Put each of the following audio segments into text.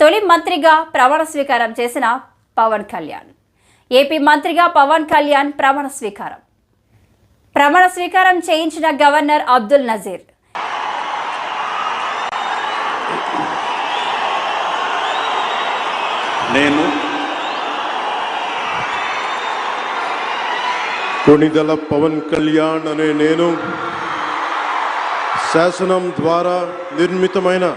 తొలి మంత్రిగా ప్రమాణ స్వీకారం చేసిన పవన్ కళ్యాణ్. ఏపీ మంత్రిగా పవన్ కళ్యాణ్ ప్రమాణ స్వీకారం. ప్రమాణ స్వీకారం చేయించిన గవర్నర్ అబ్దుల్ నజీర్. నేను కొణిదల పవన్ కళ్యాణ్ అనే నేను శాసనం ద్వారా నిర్మితమైన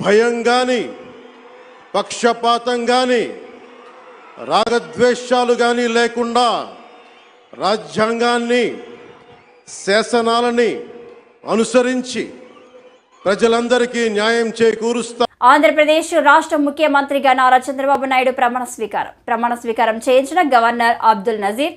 భయం కానీ పక్షపాతం కానీ రాగద్వేషాలు కానీ లేకుండా రాజ్యాంగాన్ని శాసనాలని అనుసరించి ప్రజలందరికీ న్యాయం చేకూరుస్తా ఆంధ్రప్రదేశ్ రాష్ట్ర ముఖ్యమంత్రిగా నారా చంద్రబాబు నాయుడు ప్రమాణ స్వీకారం. ప్రమాణ స్వీకారం చేయించిన governor Abdul Nazir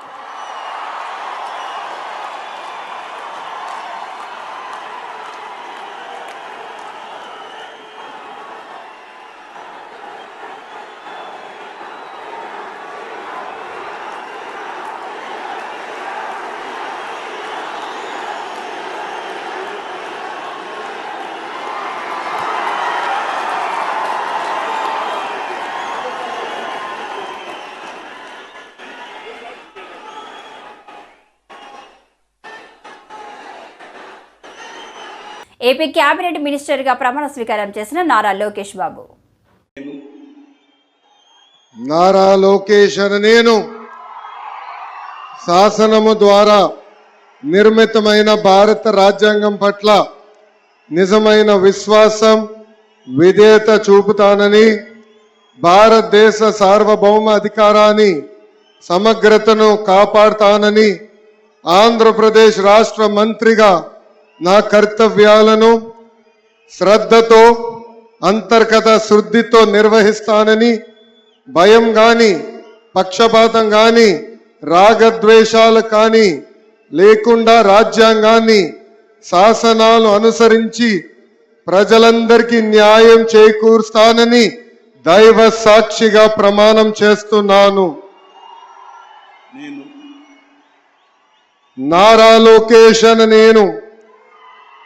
AP cabinet మినిస్టర్గా ప్రమాణ స్వీకారం చేసిన నారా లోకేష్ బాబు. నారా లోకేష్ అని నేను శాసనము ద్వారా నిర్మితమైన భారత రాజ్యాంగం పట్ల నిజమైన విశ్వాసం విధేయత చూపుతానని భారతదేశ సార్వభౌమ అధికారాన్ని సమగ్రతను కాపాడుతానని ఆంధ్రప్రదేశ్ రాష్ట్ర మంత్రిగా నా కర్తవ్యాలను శ్రద్ధతో అంతర్గత శుద్ధితో నిర్వహిస్తానని భయం గాని పక్షపాతం గాని రాగద్వేషాలు కానీ లేకుండా రాజ్యాంగాన్ని శాసనాలు అనుసరించి ప్రజలందరికీ న్యాయం చేకూరుస్తానని దైవ సాక్షిగా ప్రమాణం చేస్తున్నాను. నేను నారా లోకేష్ అని నేను